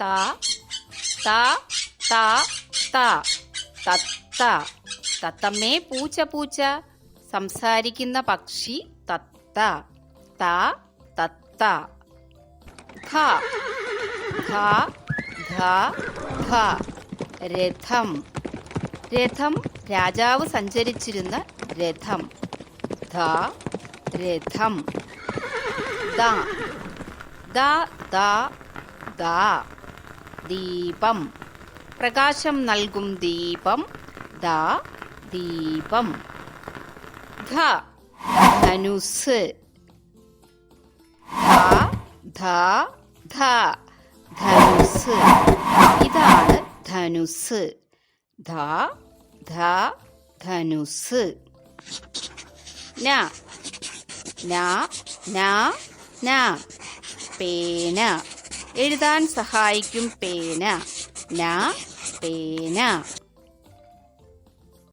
ത ത ത ത തത്ത തത്തമ്മേ പൂച്ച പൂച്ച. സംസാരിക്കുന്ന പക്ഷി തത്ത. ത തത്ത. ധ ധ ധ ധ രഥം. രഥം രാജാവ് സഞ്ചരിച്ചിരുന്ന രഥം. ധ രഥം. ദ ദ ദ ദ. ദീപം. പ്രകാശം നൽകും ദീപം. ദ ദീപം. ധ ധനുസ്. ധ ധ ധനുസ്. ഇതാണ് ധനുസ്. ധ ധ ധനുസ്. ന ന ന ന പേന. എഴുതാൻ സഹായിക്കും പേന. ന പേന.